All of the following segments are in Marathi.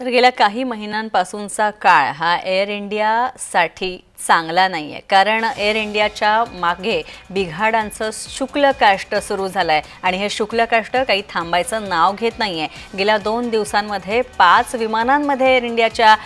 तर गेल्या काही महिन्यांपासूनचा काळ हा एअर इंडियासाठी चांगला नाही आहे कारण एअर इंडियाच्या मागे बिघाडांचं शुक्ल काष्ट सुरू झालं आहे आणि हे शुक्ल काष्ट काही थांबायचं नाव घेत नाही आहे गेल्या दोन दिवसांमध्ये पाच विमानांमध्ये एअर इंडियाच्या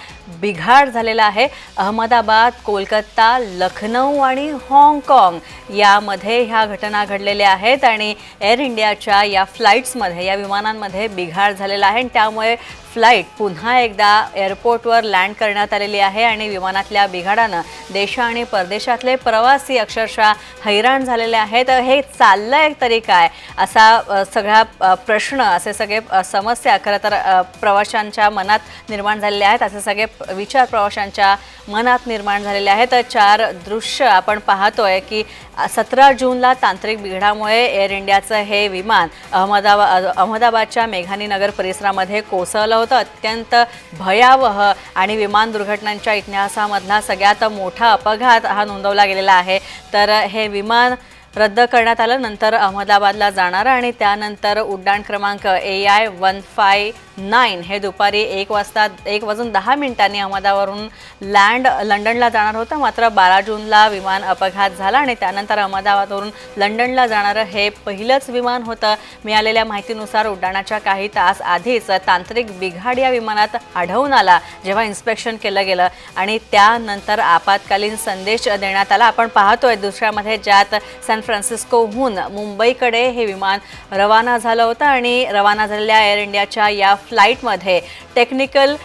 बिघाड झालेला आहे. अहमदाबाद कोलकाता लखनौ आणि हाँगकाँग यामध्ये ह्या घटना घडलेल्या आहेत आणि एअर इंडियाच्या या फ्लाईट्समध्ये या विमानांमध्ये बिघाड झालेला आहे. आणि त्यामुळे फ्लाईट पुन्हा एकदा एअरपोर्टवर लँड करण्यात आलेली आहे आणि विमानातल्या बिघाडानं देश आणि परदेशातले प्रवासी अक्षरशः हैराण झालेले आहेत. हे चाललंय तरी काय? असा सगळा प्रश्न असे सगळे समस्या खरं तर प्रवाशांच्या मनात निर्माण झालेले आहेत. असे सगळे विचार प्रवाशांच्या मनात निर्माण झालेले आहेत. चार दृश्य आपण पाहतोय की सतरा जूनला तांत्रिक बिघडामुळे एअर इंडियाचं हे विमान अहमदाबाद अहमदाबादच्या मेघानी नगर परिसरामध्ये कोसळलं होतं. अत्यंत भयावह आणि विमान दुर्घटनांच्या इतिहासामधला सगळ्यात मोठा मोठा अपघात हा नोंदवला गेलेला आहे. तर हे विमान रद्द करण्यात आलं नंतर अहमदाबादला जाणारं आणि त्यानंतर उड्डाण क्रमांक A I one five nine. हे दुपारी एक वाजता एक वाजून दहा मिनिटांनी अहमदावरून लँड लंडनला जाणार होतं. मात्र बारा जूनला विमान अपघात झाला आणि त्यानंतर अहमदाबादवरून लंडनला जाणारं हे पहिलंच विमान होतं. मिळालेल्या माहितीनुसार उड्डाणाच्या काही तास आधीच तांत्रिक बिघाड या विमानात आढळून आला जेव्हा इन्स्पेक्शन केलं गेलं. आणि त्यानंतर आपत्कालीन संदेश देण्यात आला. आपण पाहतोय दुसऱ्यामध्ये ज्यात सॅन फ्रान्सिस्कोहून मुंबईकडे हे विमान रवाना झालं होतं आणि रवाना झालेल्या एअर इंडियाच्या या फ्लाईटमध्ये. टेक्निकल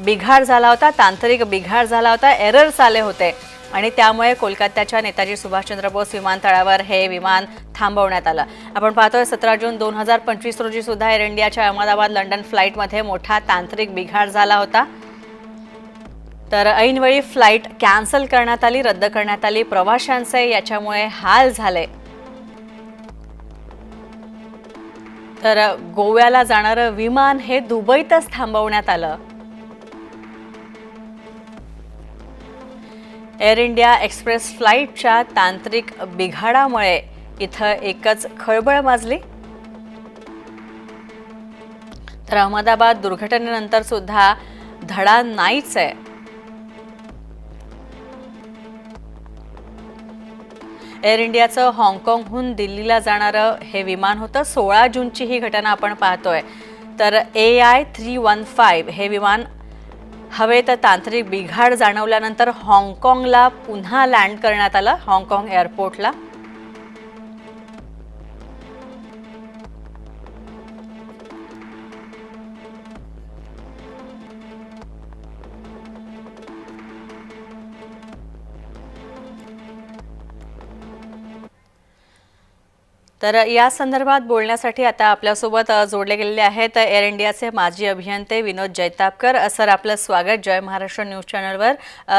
बिघाड झाला होता तांत्रिक बिघाड झाला होता एरर्स आले होते. आणि त्यामुळे कोलकात्याच्या नेताजी सुभाषचंद्र बोस विमानतळावर हे विमान थांबवण्यात आलं. आपण पाहतोय सतरा जून दोन हजार पंचवीस रोजी सुद्धा एअर इंडियाच्या अहमदाबाद लंडन फ्लाईटमध्ये मोठा तांत्रिक बिघाड झाला होता. तर ऐनवेळी फ्लाईट कॅन्सल करण्यात आली रद्द करण्यात आली. प्रवाशांचे याच्यामुळे हाल झाले. तर गोव्याला जाणारं विमान हे दुबईतच थांबवण्यात आलं. एअर इंडिया एक्सप्रेस फ्लाईटच्या तांत्रिक बिघाडामुळे इथं एकच खळबळ माजली. तर अहमदाबाद दुर्घटनेनंतर सुद्धा धडा नाहीच आहे. एअर इंडियाचं हाँगकाँगहून दिल्लीला जाणारं हे विमान होतं. सोळा जूनची ही घटना आपण पाहतोय. तर A I three one five हे विमान हवेत तांत्रिक बिघाड जाणवल्यानंतर हाँगकाँगला पुन्हा लँड करण्यात आलं हाँगकाँग एअरपोर्टला. तर या संदर्भात बोलण्यासाठी आता आपल्यासोबत जोडले गेलेले आहेत एअर इंडियाचे माजी अभियंते विनोद जैतापकर. सर आपलं स्वागत जय महाराष्ट्र न्यूज चॅनलवर.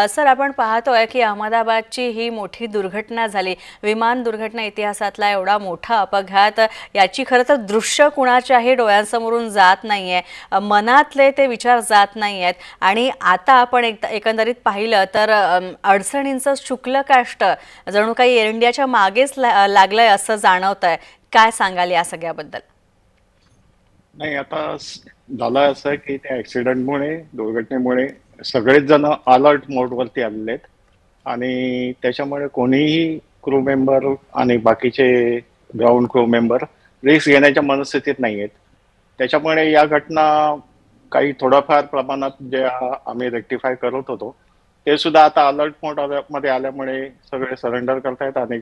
सर आपण पाहतोय की अहमदाबादची ही मोठी दुर्घटना झाली. विमान दुर्घटना इतिहासातला एवढा मोठा अपघात याची खरं तर दृश्य कुणाच्याही डोळ्यांसमोरून जात नाही आहे मनातले ते विचार जात नाही आहेत आणि आता आपण एक एकंदरीत पाहिलं तर अडचणींचं शुक्ल काष्ट जणू काही एअर इंडियाच्या मागेच ला- लागलंय असं जाणवतं आहे. काय सांगाल या सगळ्याबद्दल? नाही आता झालं असं आहे की त्या ऍक्सिडेंटमुळे दुर्घटनेमुळे सगळेच जण अलर्ट मोडवरती आलेले आहेत. आणि त्याच्यामुळे कोणीही क्रू मेंबर आणि बाकीचे ग्राउंड क्रू मेंबर रिस्क घेण्याच्या मनस्थितीत नाही आहेत. त्याच्यामुळे या घटना काही थोड्याफार प्रमाणात जे आम्ही रेक्टिफाय करत होतो ते सुद्धा आता अलर्ट मोडमध्ये आल्यामुळे सगळे सरेंडर करतायत आणि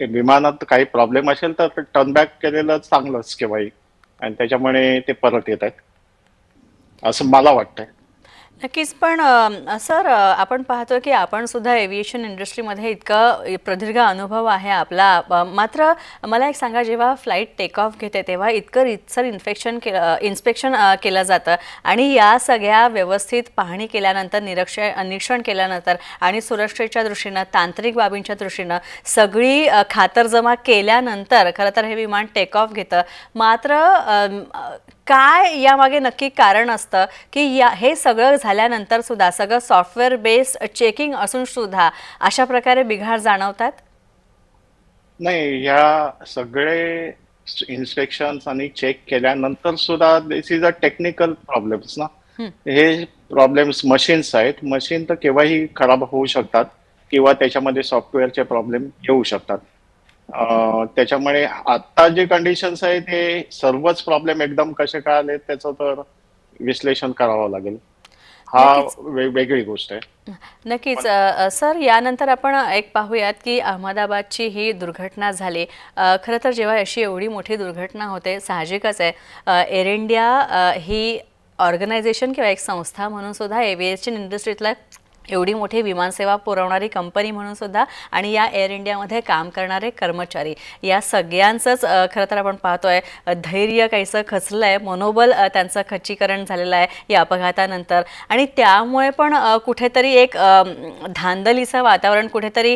विमानात काही प्रॉब्लेम असेल तर टर्न बॅक केलेलं चांगलंच केव्हाही आणि त्याच्यामुळे ते परत येत आहेत. असं मला वाटतंय. नक्कीच पण सर आपण पाहतो की आपण सुद्धा एव्हिएशन इंडस्ट्रीमध्ये इतका प्रदीर्घ अनुभव आहे आपला. मात्र मला एक सांगा जेव्हा फ्लाईट टेक ऑफ घेते तेव्हा इतकं रितसर इन्फेक्शन केलं इन्स्पेक्शन केलं जातं. आणि या सगळ्या व्यवस्थित पाहणी केल्यानंतर निरक्ष निरीक्षण केल्यानंतर आणि सुरक्षेच्या दृष्टीनं तांत्रिक बाबींच्या दृष्टीनं सगळी खातरजमा केल्यानंतर खरं तर हे विमान टेक ऑफ घेतं. मात्र काय यामागे नक्की कारण असतं की या हे सगळं झाल्यानंतर सुद्धा सगळं सॉफ्टवेअर बेस्ड चेकिंग असून सुद्धा अशा प्रकारे बिघाड जाणवतात? नाही ह्या सगळे इन्स्पेक्शन आणि चेक केल्यानंतर सुद्धा this is a technical problems ना. हं. प्रॉब्लेम्स मशीन्स आहेत. मशीन तर केव्हाही खराब होऊ शकतात किंवा त्याच्यामध्ये सॉफ्टवेअरचे प्रॉब्लेम येऊ शकतात. त्याच्यामुळे आता जे कंडिशन्स आहेत हे सर्वच प्रॉब्लेम एकदम कसे काय आले त्याचं तर विश्लेषण करावं लागेल. हा वेगळी गोष्ट आहे. नक्कीच. सर यानंतर आपण एक पाहूयात की अहमदाबादची ही दुर्घटना झाली. खरं तर जेव्हा अशी एवढी मोठी दुर्घटना होते साहजिकच आहे. एअर इंडिया ही ऑर्गनायझेशन किंवा एक संस्था म्हणून सुद्धा एव्हिएशन इंडस्ट्रीतला एवढी मोठी विमानसेवा पुरवणारी कंपनी म्हणून सुद्धा आणि या एअर इंडियामध्ये काम करणारे कर्मचारी. या सगळ्यांचंच खरं तर आपण पाहतोय आहे धैर्य काहीसं खचलं आहे मनोबल त्यांचं खच्चीकरण झालेलं आहे या अपघातानंतर. आणि त्यामुळे पण कुठेतरी एक धांदलीचं वातावरण कुठेतरी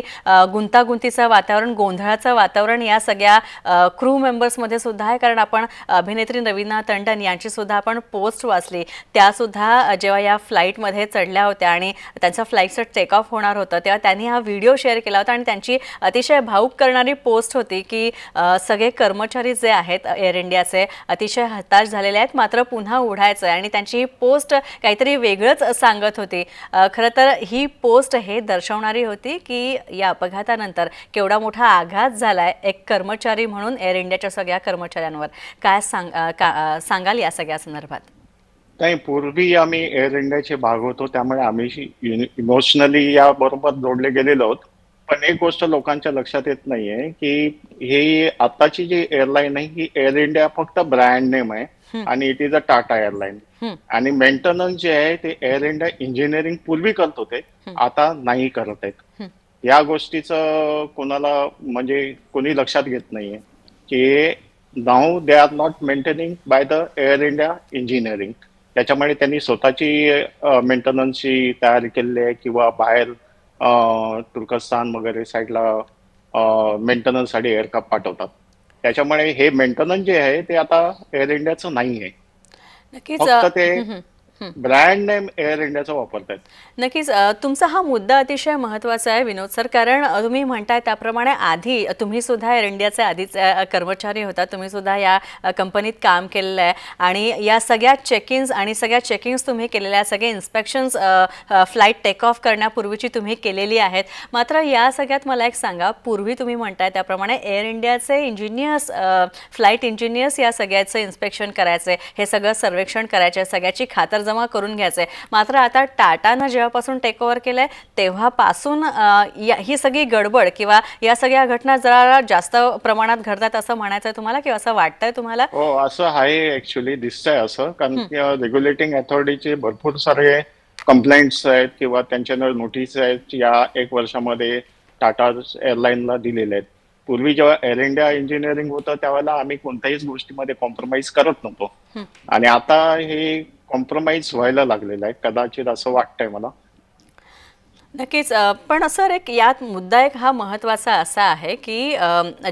गुंतागुंतीचं वातावरण गोंधळाचं वातावरण या सगळ्या क्रू मेंबर्समध्ये सुद्धा आहे. कारण आपण अभिनेत्री रवीना टंडन यांची सुद्धा आपण पोस्ट वाचली. त्यासुद्धा जेव्हा या फ्लाईटमध्ये चढल्या होत्या आणि त्यांचं फ्लाईटचं टेक ऑफ होणार होतं तेव्हा त्यांनी हा व्हिडिओ शेअर केला होता आणि त्यांची अतिशय भाऊक करणारी पोस्ट होती की सगळे कर्मचारी जे आहेत एअर इंडियाचे अतिशय हताश झालेले आहेत मात्र पुन्हा उडायचं आहे. आणि त्यांची ही पोस्ट काहीतरी वेगळंच सांगत होती. खरं तर ही पोस्ट हे दर्शवणारी होती की या अपघातानंतर केवढा मोठा आघात झाला आहे एक कर्मचारी म्हणून एअर इंडियाच्या सगळ्या कर्मचाऱ्यांवर. काय सांग का- सांगाल या सगळ्या संदर्भात? नाही पूर्वी आम्ही एअर इंडियाचे भाग होतो त्यामुळे आम्ही इमोशनली या बरोबर जोडले गेलेलो आहोत. पण एक गोष्ट लोकांच्या लक्षात येत नाहीये की हे आताची जी एअरलाईन आहे ही एअर इंडिया फक्त ब्रँड नेम आहे आणि it is a Tata airline. आणि मेंटेनन्स जे आहे ते एअर इंडिया इंजिनिअरिंग पूर्वी करत होते आता नाही करत आहेत. या गोष्टीचं कोणाला म्हणजे कोणी लक्षात घेत नाहीये की नाव they are not maintaining by the Air India engineering त्याच्यामुळे त्यांनी स्वतःची मेंटेनन्सची तयारी केलेली आहे किंवा बाहेर तुर्कस्तान वगैरे साईडला मेंटेनन्ससाठी एअरक्राफ्ट पाठवतात त्याच्यामुळे हे मेंटेनन्स जे आहे ते आता एअर इंडियाचं नाही आहे नक्कीच ते. ब्रँड नेम एअर इंडियाचं वापरतात नक्कीच तुमचा हा मुद्दा अतिशय महत्त्वाचा आहे विनोद सर कारण तुम्ही म्हणताय त्याप्रमाणे आधी तुम्ही सुद्धा एअर इंडियाचे आधीच कर्मचारी होता तुम्ही सुद्धा या कंपनीत काम केलेलं आहे आणि या सगळ्या चेक इन्स आणि सगळ्या चेकिंग्स तुम्ही केलेल्या सगळे इन्स्पेक्शन्स फ्लाईट टेक ऑफ करण्यापूर्वीची तुम्ही केलेली आहेत. मात्र या सगळ्यात मला एक सांगा पूर्वी तुम्ही म्हणताय त्याप्रमाणे एअर इंडियाचे इंजिनियर्स फ्लाईट इंजिनियर्स या सगळ्याचं इन्स्पेक्शन करायचे हे सगळं सर्वेक्षण करायचे सगळ्याची खातरजमा करून घ्यायचे मात्र आता टाटानं जेव्हापासून टेक ओव्हर केलंय तेव्हापासून ही सगळी गडबड किंवा या सगळ्या घटना जरा जास्त प्रमाणात घडतात असं म्हणायचं आहे तुम्हाला किंवा असं वाटतंय तुम्हाला? हो असं आहे ऍक्च्युली दिसतंय असं. कारण की रेग्युलेटिंग अथॉरिटीचे भरपूर सारे कंप्लेंट्स आहेत किंवा त्यांच्या नोटीस आहेत. या एक वर्षामध्ये टाटा एअरलाईनला दिलेले आहेत. पूर्वी जेव्हा एअर इंडिया इंजिनिअरिंग होतं त्यावेळेला आम्ही कोणत्याहीच गोष्टीमध्ये कॉम्प्रोमाइज करत नव्हतो. आणि आता हे कॉम्प्रोमाइज व्हायला लागलेलं आहे. कदाचित असं वाटतंय मला. नक्कीच पण सर एक यात मुद्दा एक हा महत्त्वाचा असा आहे की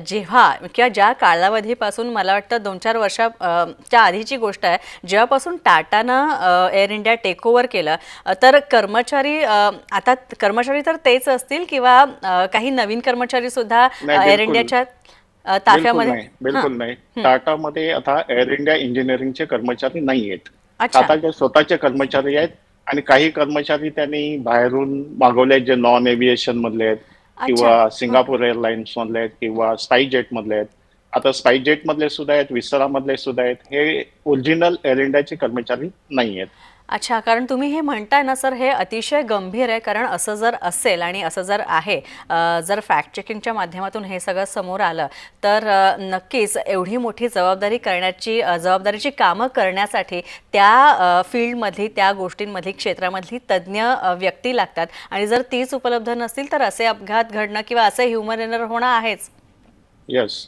जेव्हा किंवा ज्या कालावधीपासून मला वाटतं दोन चार वर्षा अ, च्या आधीची गोष्ट आहे जेव्हापासून टाटानं एअर इंडिया टेक ओव्हर केलं तर कर्मचारी आता कर्मचारी तर तेच असतील किंवा काही नवीन कर्मचारी सुद्धा नाही, एअर. इंडियाच्या ताफ्यामध्ये नाही बिलकुल नाही. टाटामध्ये आता एअर इंडिया इंजिनिअरिंगचे कर्मचारी नाही आहेत टाटाचे स्वतःचे कर्मचारी आहेत आणि काही कर्मचारी त्यांनी बाहेरून मागवले आहेत जे नॉन एव्हिएशन मधले आहेत किंवा सिंगापूर एअरलाइन्स मधले आहेत किंवा स्पाइस जेट मधले आहेत. आता स्पाइस जेट मधले सुद्धा आहेत विस्तारा मधले सुद्धा आहेत. हे ओरिजिनल एअर इंडियाचे कर्मचारी नाही आहेत अच्छा कारण तुम्ही हे म्हणताय ना सर हे अतिशय गंभीर आहे कारण असं जर असेल आणि असं जर आहे जर फॅक्ट चेकिंगच्या माध्यमातून हे सगळं समोर आलं तर नक्कीच एवढी मोठी जबाबदारी करण्याची जबाबदारीची कामं करण्यासाठी त्या फील्डमधली त्या गोष्टींमधली क्षेत्रामधली तज्ज्ञ व्यक्ती लागतात. आणि जर तीच उपलब्ध नसतील तर असे अपघात घडणं किंवा असे ह्युमन एनर होणं आहेच. येस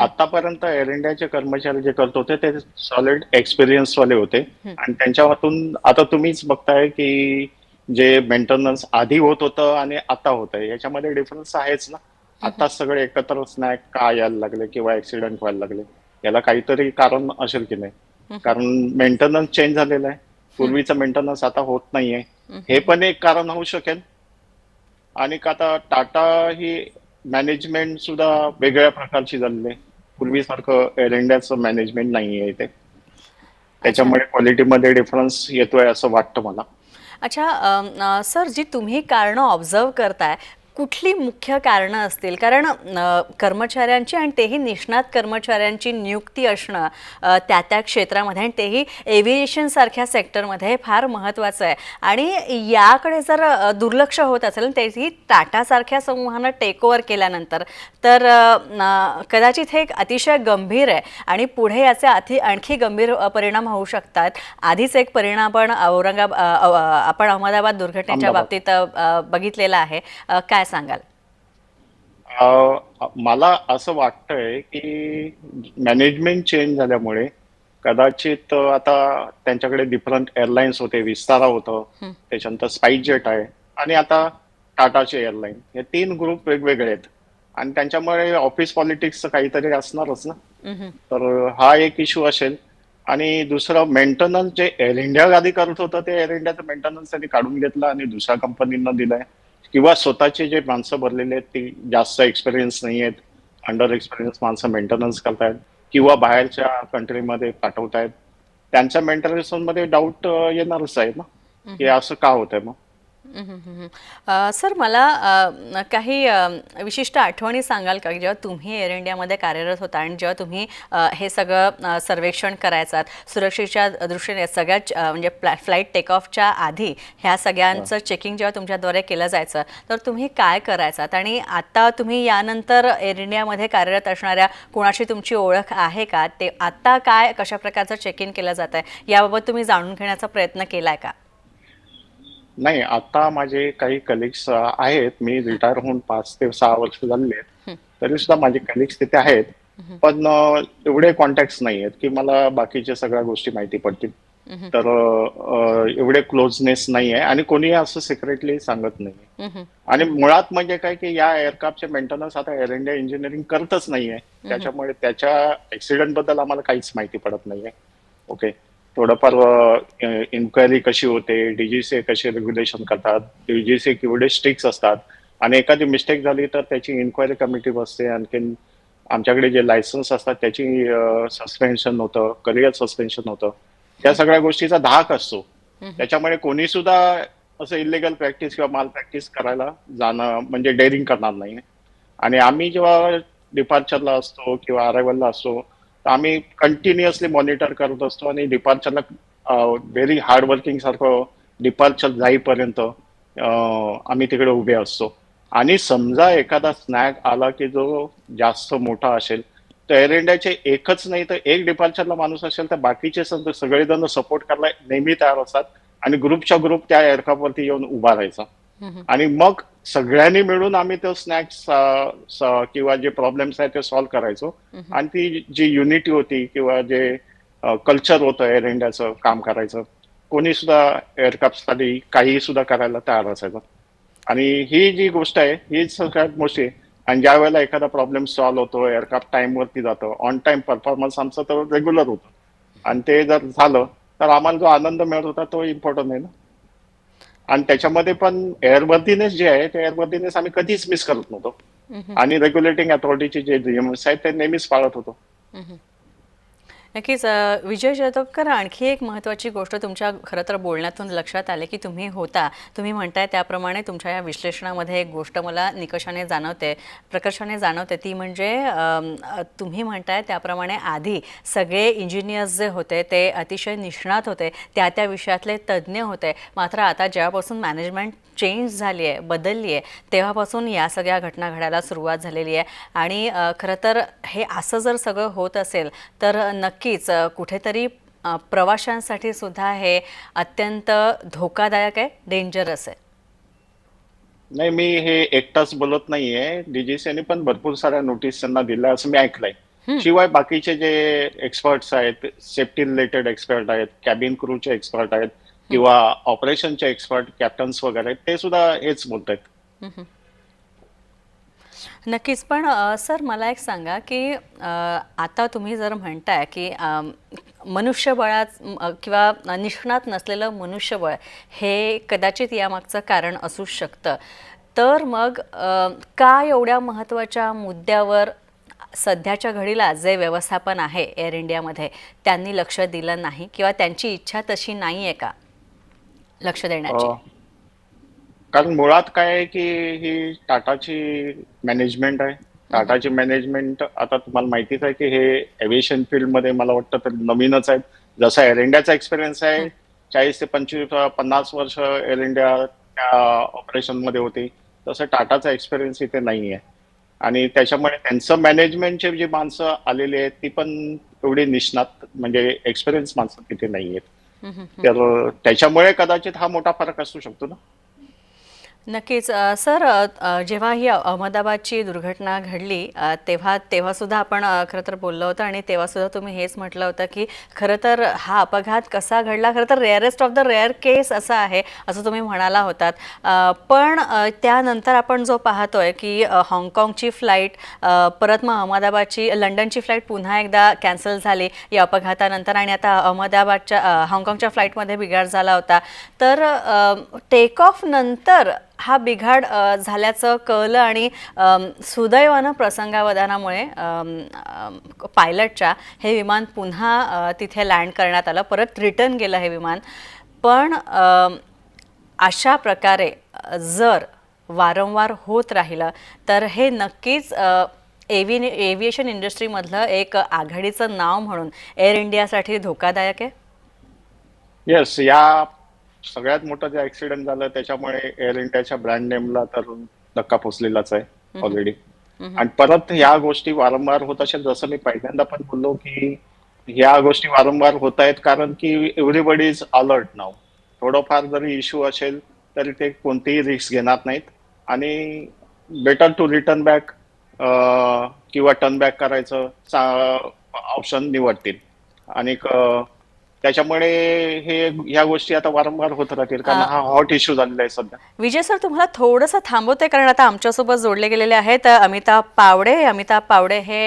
आतापर्यंत एअर इंडियाचे कर्मचारी जे करत होते ते सॉलिड एक्सपिरियन्स वाले होते. आणि त्यांच्यातून आता तुम्हीच बघताय की जे मेंटेनन्स आधी होत होतं आणि आता होत आहे. याच्यामध्ये डिफरन्स आहेच ना. आता सगळे एकत्र स्नॅक का यायला लागले किंवा ऍक्सिडेंट व्हायला लागले याला काहीतरी कारण असेल की नाही. कारण मेंटेनन्स चेंज झालेलं आहे. पूर्वीचं मेंटेनन्स आता होत नाहीये. हे पण एक कारण होऊ शकेल. आणि का आता टाटा ही मॅनेजमेंट सुद्धा वेगळ्या प्रकारची झालेली आहे. पूर्वीसारखं एअर इंडियाचं मॅनेजमेंट नाहीये इथे. त्याच्यामुळे क्वालिटीमध्ये डिफरन्स येतोय असं वाटतं मला. अच्छा सर जी तुम्ही कारणं ऑब्झर्व करताय कुठली मुख्य कारणं असतील? कारण कर्मचाऱ्यांची आणि तेही निष्णात कर्मचाऱ्यांची नियुक्ती असणं त्या त्या क्षेत्रामध्ये आणि तेही एव्हिएशन सारख्या सेक्टरमध्ये फार महत्त्वाचं आहे. आणि याकडे जर दुर्लक्ष होत असेल तेही टाटासारख्या समूहानं टेक ओव्हर केल्यानंतर तर कदाचित हे एक अतिशय गंभीर आहे. आणि पुढे याचे अति आणखी गंभीर परिणाम होऊ शकतात. आधीच एक परिणाम आपण औरंगाबाद आपण अहमदाबाद दुर्घटनेच्या. बाबतीत बघितलेला आहे. अ, काय सांगाल? मला असं वाटतंय की मॅनेजमेंट चेंज झाल्यामुळे कदाचित आता त्यांच्याकडे डिफरंट एअरलाईन्स होते विस्तारा होतं त्याच्यानंतर स्पाईस जेट आहे आणि आता टाटाचे एअरलाईन हे तीन ग्रुप वेगवेगळे आहेत. आणि त्यांच्यामुळे ऑफिस पॉलिटिक्सचं काहीतरी असणारच ना. तर हा एक इश्यू असेल. आणि दुसरं मेंटेनन्स जे एअर इंडिया आधी करत होतं ते एअर इंडियाचं मेंटेनन्स त्यांनी काढून घेतलं आणि दुसऱ्या कंपनींना दिलंय. किंवा स्वतःचे जे माणसं भरलेले आहेत ती जास्त एक्सपिरियन्स नाही आहेत अंडर एक्सपिरियन्स माणसं मेंटेनन्स करतायत किंवा बाहेरच्या कंट्रीमध्ये पाठवतायत त्यांच्या मेंटेनन्समध्ये डाऊट येणारच आहे ना? की असं का होतंय मग? सर मला काही विशिष्ट आठवणी सांगाल का? जेव्हा तुम्ही एअर इंडियामध्ये कार्यरत होता आणि जेव्हा तुम्ही हे सगळं सर्वेक्षण करायचात सुरक्षेच्या दृष्टीने सगळ्यात अ, म्हणजे प्लॅ फ्लाईट टेक ऑफच्या आधी ह्या सगळ्यांचं चेकिंग जेव्हा तुमच्याद्वारे केलं जायचं तर तुम्ही काय करायचात? आणि आता तुम्ही यानंतर एअर इंडियामध्ये कार्यरत असणाऱ्या कोणाशी तुमची ओळख आहे का? ते आता काय कशा प्रकारचं चेक इन केलं जात आहे याबाबत तुम्ही जाणून घेण्याचा प्रयत्न केलाय का? नाही आता माझे काही कलिग्स आहेत. मी रिटायर होऊन पाच ते सहा वर्ष झालेले आहेत. तरी सुद्धा माझे कलिग्स तिथे आहेत. पण एवढे कॉन्टॅक्ट नाही आहेत की मला बाकीच्या सगळ्या गोष्टी माहिती पडतील. तर एवढे क्लोजनेस नाही आहे. आणि कोणी असं सिक्रेटली सांगत नाही आणि मुळात म्हणजे काय की या एअरक्राफ्टचे मेंटेनन्स आता एअर इंडिया इंजिनिअरिंग करतच नाहीये. त्याच्यामुळे त्याच्या ऍक्सिडेंटबद्दल आम्हाला काहीच माहिती पडत नाहीये. ओके थोडंफार इन्क्वायरी कशी होते डीजीसी कसे रेग्युलेशन करतात डीजीसी केवढे स्ट्रिक्ट असतात आणि एखादी मिस्टेक झाली तर त्याची इन्क्वायरी कमिटी बसते आणखीन आमच्याकडे जे लायसन्स असतात त्याची सस्पेन्शन होतं करिअर सस्पेन्शन होतं. त्या सगळ्या गोष्टीचा धाक असतो. त्याच्यामुळे कोणी सुद्धा असं इलिगल प्रॅक्टिस किंवा माल प्रॅक्टिस करायला जाणं म्हणजे डेअरिंग करणार नाही. आणि आम्ही जेव्हा डिपार्चरला असतो किंवा अरायवलला असतो आम्ही कंटिन्युअसली मॉनिटर करत असतो आणि डिपार्चरला व्हेरी हार्ड वर्किंग सारखं डिपार्चर जाईपर्यंत आम्ही तिकडे उभे असतो. आणि समजा एखादा स्नॅक आला की जो जास्त मोठा असेल तर एअर इंडियाचे एकच नाही तर एक डिपार्चरला माणूस असेल तर बाकीचे सगळेजण सपोर्ट करायला नेहमी तयार असतात आणि ग्रुपच्या ग्रुप त्या एअरक्राफ्टवरती येऊन उभा राहायचा. आणि मग सगळ्यांनी मिळून आम्ही तो स्नॅक्स किंवा जे प्रॉब्लेम्स आहेत ते सॉल्व्ह करायचो. आणि ती जी युनिटी होती किंवा जे कल्चर होतं एअर इंडियाचं काम करायचं कोणी सुद्धा एअरक्राफ्टसाठी काही सुद्धा करायला तयार असायचं. आणि ही जी गोष्ट आहे ही सगळ्यात मोठी आणि ज्या वेळेला एखादा प्रॉब्लेम सॉल्व्ह होतो एअरक्राफ्ट टाइम वरती जातं ऑन टाइम परफॉर्मन्स आमचं तर रेग्युलर होतं. आणि ते जर झालं तर आम्हाला जो आनंद मिळत होता तो इम्पॉर्टंट आहे ना. आणि त्याच्यामध्ये पण एअरवर्दीनेस जे आहे ते एअरवर्दीनेस आम्ही कधीच मिस करत नव्हतो. आणि रेग्युलेटिंग अथॉरिटीचे जे नियम्स आहेत ते नेहमीच पाळत होतो. नक्कीच विजय जैतवकर आणखी एक महत्त्वाची गोष्ट तुमच्या खरं तर बोलण्यातून लक्षात आले की तुम्ही होता. तुम्ही म्हणताय त्याप्रमाणे तुमच्या या विश्लेषणामध्ये एक गोष्ट मला निकषाने जाणवते प्रकर्षाने जाणवते. ती म्हणजे तुम्ही म्हणताय त्याप्रमाणे आधी सगळे इंजिनियर्स जे होते ते अतिशय निष्णात होते. त्या त्या विषयातले तज्ज्ञ होते. मात्र आता जेव्हापासून मॅनेजमेंट चेंज झाली आहे बदलली आहे तेव्हापासून या सगळ्या घटना घडायला सुरुवात झालेली आहे. आणि खरं तर हे असं जर सगळं होत असेल तर नक्कीच कुठेतरी प्रवाशांसाठी सुद्धा हे अत्यंत धोकादायक आहे डेंजरस आहे. नाही मी हे एकटाच बोलत नाहीये. डीजीसीने पण भरपूर साऱ्या नोटीस त्यांना दिल्या असं मी ऐकलंय. शिवाय बाकीचे जे एक्सपर्ट्स आहेत सेफ्टी रिलेटेड एक्सपर्ट आहेत कॅबिन क्रूचे एक्सपर्ट आहेत किंवा ऑपरेशनचे एक्सपर्ट कॅप्टन्स वगैरे ते सुद्धा हेच बोलत आहेत नक्कीच. पण सर मला एक सांगा की आता तुम्ही जर म्हणताय की मनुष्यबळात किंवा निष्णात नसलेलं मनुष्यबळ हे कदाचित यामागचं कारण असू शकतं. तर मग का एवढ्या महत्त्वाच्या मुद्द्यावर सध्याच्या घडीला जे व्यवस्थापन आहे एअर इंडियामध्ये त्यांनी लक्ष दिलं नाही किंवा त्यांची इच्छा तशी नाही आहे का? लक्ष देण्याची. हो. कारण मुळात काय आहे की ही टाटाची मॅनेजमेंट आहे. टाटाची मॅनेजमेंट आता तुम्हाला माहितीच आहे की हे एव्हिएशन फील्डमध्ये मला वाटतं तर नवीनच आहेत. जसा एअर इंडियाचा एक्सपिरियन्स आहे चाळीस ते पंचवीस पन्नास वर्ष एअर इंडिया त्या ऑपरेशनमध्ये होती. तसं टाटाचा एक्सपिरियन्स इथे नाही आहे. आणि त्याच्यामुळे त्यांचं मॅनेजमेंटचे जी माणसं आलेली आहेत ती पण एवढी निष्णात म्हणजे एक्सपिरियन्स माणसं तिथे नाही आहेत. तर त्याच्यामुळे कदाचित हा मोठा फरक असू शकतो ना. नक्कीच. सर जेव्हा ही अहमदाबादची दुर्घटना घडली तेव्हा तेव्हासुद्धा आपण खरं तर बोललो होतं आणि तेव्हासुद्धा तुम्ही हेच म्हटलं होतं की खरं तर हा अपघात कसा घडला? खरं तर rarest of the rare case असा आहे असं तुम्ही म्हणाला होतात. पण त्यानंतर आपण जो पाहतोय की हाँगकाँगची फ्लाईट परत मग अहमदाबादची लंडनची फ्लाईट पुन्हा एकदा कॅन्सल झाली या अपघातानंतर आणि आता अहमदाबादच्या हाँगकाँगच्या फ्लाईटमध्ये बिघाड झाला होता. तर टेक ऑफ नंतर हा बिघाड झाल्याचं कळलं आणि सुदैवानं प्रसंगावधानामुळे पायलटच्या हे विमान पुन्हा तिथे लँड करण्यात आलं. परत रिटर्न गेलं हे विमान. पण अशा प्रकारे जर वारंवार होत राहिलं तर हे नक्कीच अ, एव्हि एव्हिएशन इंडस्ट्रीमधलं एक आघाडीचं नाव म्हणून एअर इंडियासाठी धोकादायक आहे? येस या सगळ्यात मोठं जे ऍक्सिडेंट झालं त्याच्यामुळे एअर इंडियाच्या ब्रँड नेमला तर धक्का पोचलेलाच आहे ऑलरेडी आणि परत ह्या गोष्टी वारंवार होत असेल जसं मी पहिल्यांदा पण बोललो की ह्या गोष्टी वारंवार होत आहेत कारण की एव्हरीबडी इज अलर्ट नाव थोडंफार जरी इश्यू असेल तरी ते कोणतीही रिस्क घेणार नाहीत. आणि बेटर टू रिटर्न बॅक किंवा टर्न बॅक करायचं ऑप्शन निवडतील. आणि त्याच्यामुळे हे ह्या गोष्टी आता वारंवार होत राहतील कारण हा हॉट इश्यू झालेला आहे सध्या. विजय सर तुम्हाला थोडंसं थांबवते कारण आता आमच्यासोबत जोडले गेलेले आहेत अमिताभ पावडे. अमिताभ पावडे हे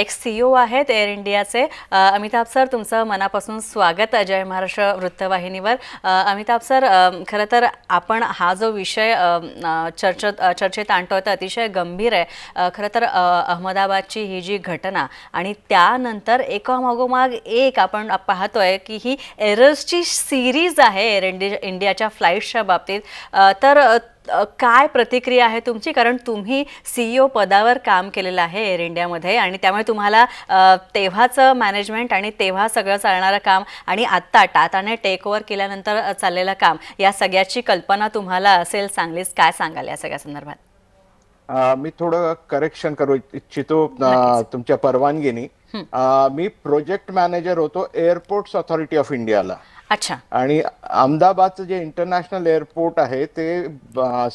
एक्स सीईओ आहेत एअर इंडियाचे अमिताभ सर तुमचं मनापासून स्वागत जय महाराष्ट्र वृत्तवाहिनीवर. अमिताभ सर खरं तर आपण हा जो विषय चर्चेत चर्चेत आणतोय तर अतिशय गंभीर आहे. खरं तर अहमदाबादची ही जी घटना आणि त्यानंतर एकामागोमाग एक आपण पाहतोय की ही एरर्सची सिरीज आहे एअर इंडिया इंडियाच्या फ्लाईट्सच्या बाबतीत. तर काय प्रतिक्रिया आहे तुमची? कारण तुम्ही सीईओ पदावर काम केलेलं आहे एअर इंडियामध्ये आणि त्यामुळे तुम्हाला तेव्हाचं मॅनेजमेंट आणि तेव्हा सगळं चालणारं काम आणि आत्ता टाटाने टेक ओव्हर केल्यानंतर चाललेलं काम या सगळ्याची कल्पना तुम्हाला असेल चांगलीच. काय सांगाल या सगळ्या संदर्भात? मी थोडं करेक्शन करू इच्छितो तुमच्या परवानगीने. मी प्रोजेक्ट मॅनेजर होतो एअरपोर्ट्स ऑथॉरिटी ऑफ इंडियाला अच्छा. आणि अहमदाबादचं जे इंटरनॅशनल एअरपोर्ट आहे ते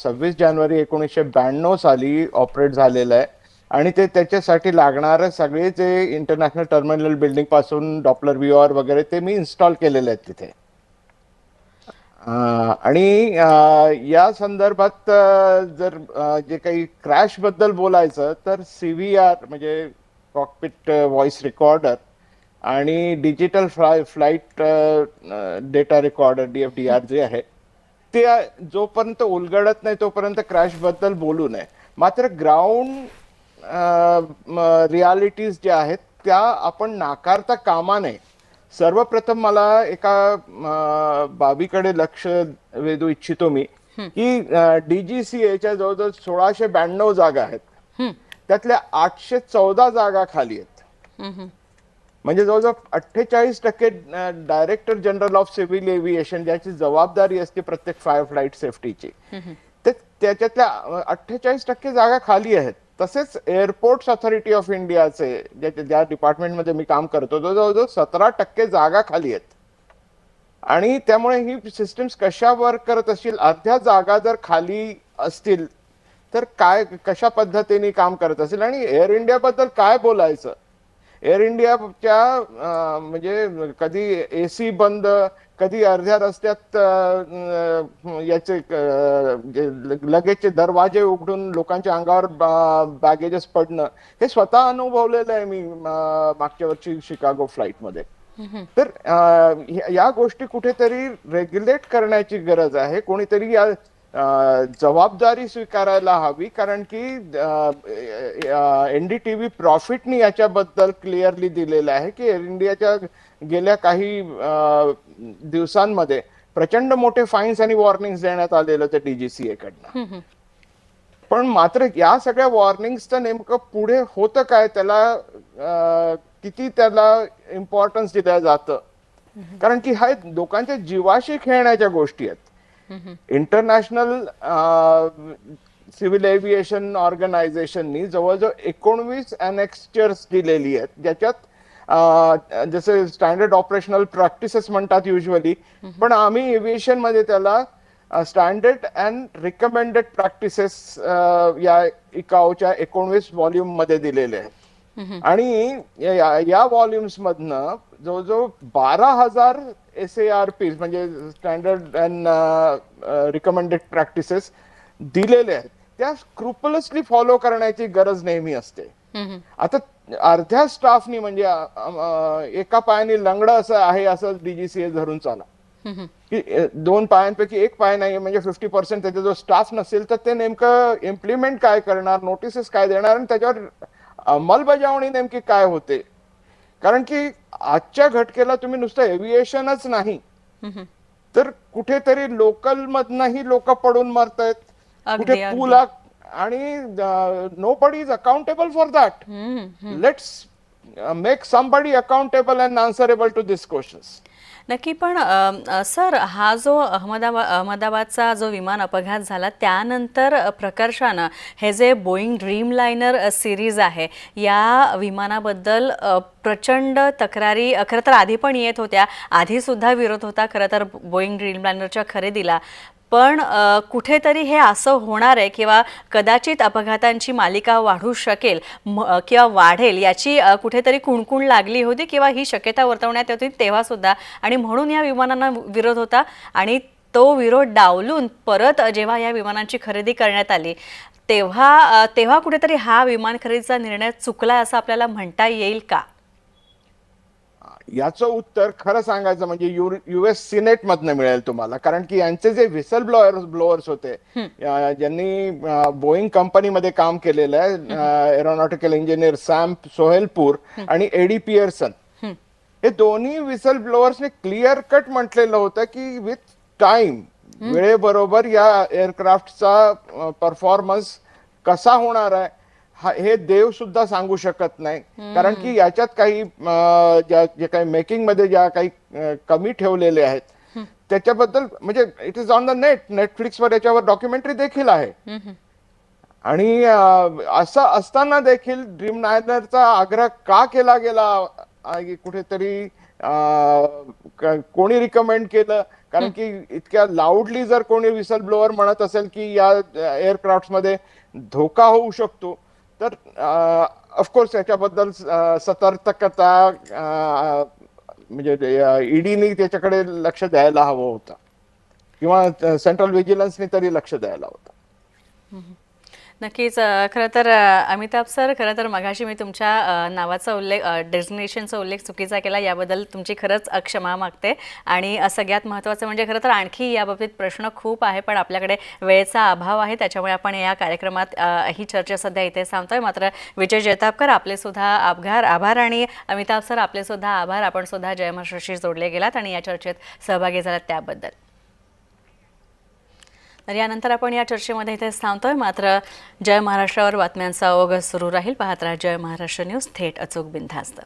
सव्वीस जानेवारी एकोणीसशे ब्याण्णव साली ऑपरेट झालेलं आहे. आणि ते त्याच्यासाठी लागणारे सगळे जे इंटरनॅशनल टर्मिनल बिल्डिंगपासून डॉपलर व्ह्यूअर वगैरे ते मी इन्स्टॉल केलेले आहेत तिथे. आणि या संदर्भात जर जे काही क्रॅशबद्दल बोलायचं तर सी व्ही आर म्हणजे कॉकपिट व्हॉइस रेकॉर्डर आणि digital fly flight data recorder D F D R जे आहे. ते जोपर्यंत उलगडत नाही तोपर्यंत क्रॅशबद्दल बोलू नये. मात्र ग्राउंड रियालिटीज ज्या आहेत त्या आपण नाकारता कामा नये. सर्वप्रथम मला एका बाबीकडे लक्ष वेधू इच्छितो मी की डीजीसीएच्या जवळजवळ सोळाशे ब्याण्णव जागा आहेत. त्यातल्या आठशे चौदा जागा खाली आहेत. म्हणजे जवळजवळ अठ्ठेचाळीस टक्के director general of civil aviation ज्याची जबाबदारी असते प्रत्येक फायर फ्लाईट सेफ्टीची. त्याच्यातल्या अठ्ठेचाळीस टक्के जागा खाली आहेत. तसेच एअरपोर्ट्स ऑथॉरिटी ऑफ इंडियाचे ज्या डिपार्टमेंटमध्ये मी काम करतो तो जवळजवळ सतरा टक्के जागा खाली आहेत. आणि त्यामुळे ही सिस्टम्स कशा वर्क करत असतील अर्ध्या जागा जर खाली असतील तर काय कशा पद्धतीने काम करत असेल आणि एअर इंडिया बद्दल काय बोलायचं? एअर इंडियाच्या म्हणजे कधी एसी बंद कधी अर्ध्या रस्त्यात याचे लगेचचे दरवाजे उघडून लोकांच्या अंगावर बॅगेजेस पडणं हे स्वतः अनुभवलेलं आहे मी मागच्या वर्षी शिकागो फ्लाईटमध्ये. तर या गोष्टी कुठेतरी रेग्युलेट करण्याची गरज आहे. कोणीतरी या जबाबदारी स्वीकारायला हवी कारण की एनडीटीव्ही प्रॉफिटनी याच्याबद्दल क्लिअरली दिलेलं आहे की एअर इंडियाच्या गेल्या काही दिवसांमध्ये प्रचंड मोठे फाईन्स आणि वॉर्निंग्स देण्यात आलेले होते डीजीसीए कडनं. पण मात्र या सगळ्या वॉर्निंगचं नेमकं पुढे होतं काय? त्याला किती त्याला इम्पॉर्टन्स दिलं जातं? कारण की हा लोकांच्या जीवाशी खेळण्याच्या गोष्टी आहेत. इंटरनॅशनल सिव्हिल एव्हिएशन ऑर्गनायझेशननी जवळजवळ एकोणवीस अनेक्स्चर्स दिलेली आहेत. ज्याच्यात uh, जसे स्टँडर्ड ऑपरेशनल प्रॅक्टिसेस म्हणतात युजली पण आम्ही एव्हिएशनमध्ये त्याला स्टँडर्ड अँड रिकमेंडेड प्रॅक्टिसेस या इकाओच्या एकोणवीस व्हॉल्यूममध्ये दिलेले आहेत. आणि या- व्हॉल्युम्स मधनं जवळजवळ बारा हजार एस ए आर पी म्हणजे स्टँडर्ड अँड रिकमेंडेड प्रॅक्टिसेस दिलेले आहेत. त्या स्क्रुपलसली फॉलो करण्याची गरज नेहमी असते. आता अर्ध्या स्टाफनी म्हणजे एका पायाने लंगडं असं आहे असं डीजीसीए धरून चाला. की दोन पायांपैकी एक पाय नाही म्हणजे फिफ्टी पर्सेंट त्याचा जो स्टाफ नसेल तर ते नेमकं इम्प्लिमेंट काय करणार नोटिसेस काय देणार आणि त्याच्यावर अंमलबजावणी नेमकी काय होते? कारण की आजच्या घटकेला तुम्ही नुसतं एव्हिएशनच नाही. तर कुठेतरी लोकल मधनही लोक पडून मरतायत. कुठे. पूल आणि nobody is accountable for that let's make somebody accountable and answerable to this questions नक्की पण सर हा जो अहमदाबाद अहमदाबादचा जो विमान अपघात झाला त्यानंतर प्रकर्षानं हे जे बोईंग ड्रीम लायनर सिरीज आहे या विमानाबद्दल प्रचंड तक्रारी खरं तर आधी पण येत होत्या आधीसुद्धा विरोध होता खरं तर बोईंग ड्रीम लायनरच्या खरेदीला. पण कुठेतरी हे असं होणार आहे किंवा कदाचित अपघातांची मालिका वाढू शकेल म- किंवा वाढेल याची कुठेतरी कुणकुण लागली होती किंवा ही शक्यता वर्तवण्यात येत होती तेव्हासुद्धा आणि म्हणून या विमानांना विरोध होता आणि तो विरोध डावलून परत जेव्हा या विमानांची खरेदी करण्यात आली तेव्हा तेव्हा कुठेतरी हा विमान खरेदीचा निर्णय चुकला असं आपल्याला म्हणता येईल का? याचं उत्तर खरं सांगायचं म्हणजे युएस सिनेट मधनं मिळेल तुम्हाला. कारण की यांचे जे व्हिसल ब्लोअर्स ब्लोअर्स होते ज्यांनी बोईंग कंपनीमध्ये काम केलेलं आहे एरोनॉटिकल इंजिनियर सॅम सोहेलपूर आणि एडी पियर्सन हे दोन्ही व्हिसल ब्लोअर्सने क्लिअर कट म्हटलेलं होतं की विथ टाइम वेळेबरोबर या एअरक्राफ्टचा परफॉर्मन्स कसा होणार आहे हा देव सुद्धा सांगू शकत नाही. कारण की याच्यात काही जे काही मेकिंगमध्ये ज्या काही कमी ठेवलेले आहेत त्याच्याबद्दल म्हणजे it is on the net नेटफ्लिक्सवर याच्यावर डॉक्युमेंटरी देखील आहे. आणि असं असताना देखील ड्रीम नायनरचा आग्रह का केला गेला? कुठेतरी कोणी रिकमेंड केलं? कारण की इतक्या लाऊडली जर कोणी विसल ब्लोअर म्हणत असेल की या एअरक्राफ्टमध्ये धोका होऊ शकतो तर ऑफकोर्स याच्याबद्दल सतर्कता म्हणजे ईडीनी त्याच्याकडे लक्ष द्यायला हवं होतं. किंवा सेंट्रल व्हिजिलन्सनी तरी लक्ष द्यायला होतं. नक्कीच खरं तर अमिताभ सर खरं तर मगाशी मी तुमच्या नावाचा उल्लेख डेझिग्नेशनचा उल्लेख चुकीचा केला याबद्दल तुमची खरंच क्षमा मागते. आणि सगळ्यात महत्त्वाचं म्हणजे खरं तर आणखी याबाबतीत प्रश्न खूप आहे पण आपल्याकडे वेळेचा अभाव आहे त्याच्यामुळे आपण या कार्यक्रमात ही चर्चा सध्या इथे सांगतोय मात्र विजय जयतापकर आपलेसुद्धा आभार आभार आणि अमिताभ सर आपलेसुद्धा आभार. आपण सुद्धा जय महाराष्ट्राशी जोडले गेलात आणि या चर्चेत सहभागी झालात त्याबद्दल. तर यानंतर आपण या चर्चेमध्ये इथे थांबतोय. मात्र जय महाराष्ट्रावर बातम्यांचा ओघ सुरू राहील. पाहत राहा जय महाराष्ट्र न्यूज. थेट अचूक बिनधास्त.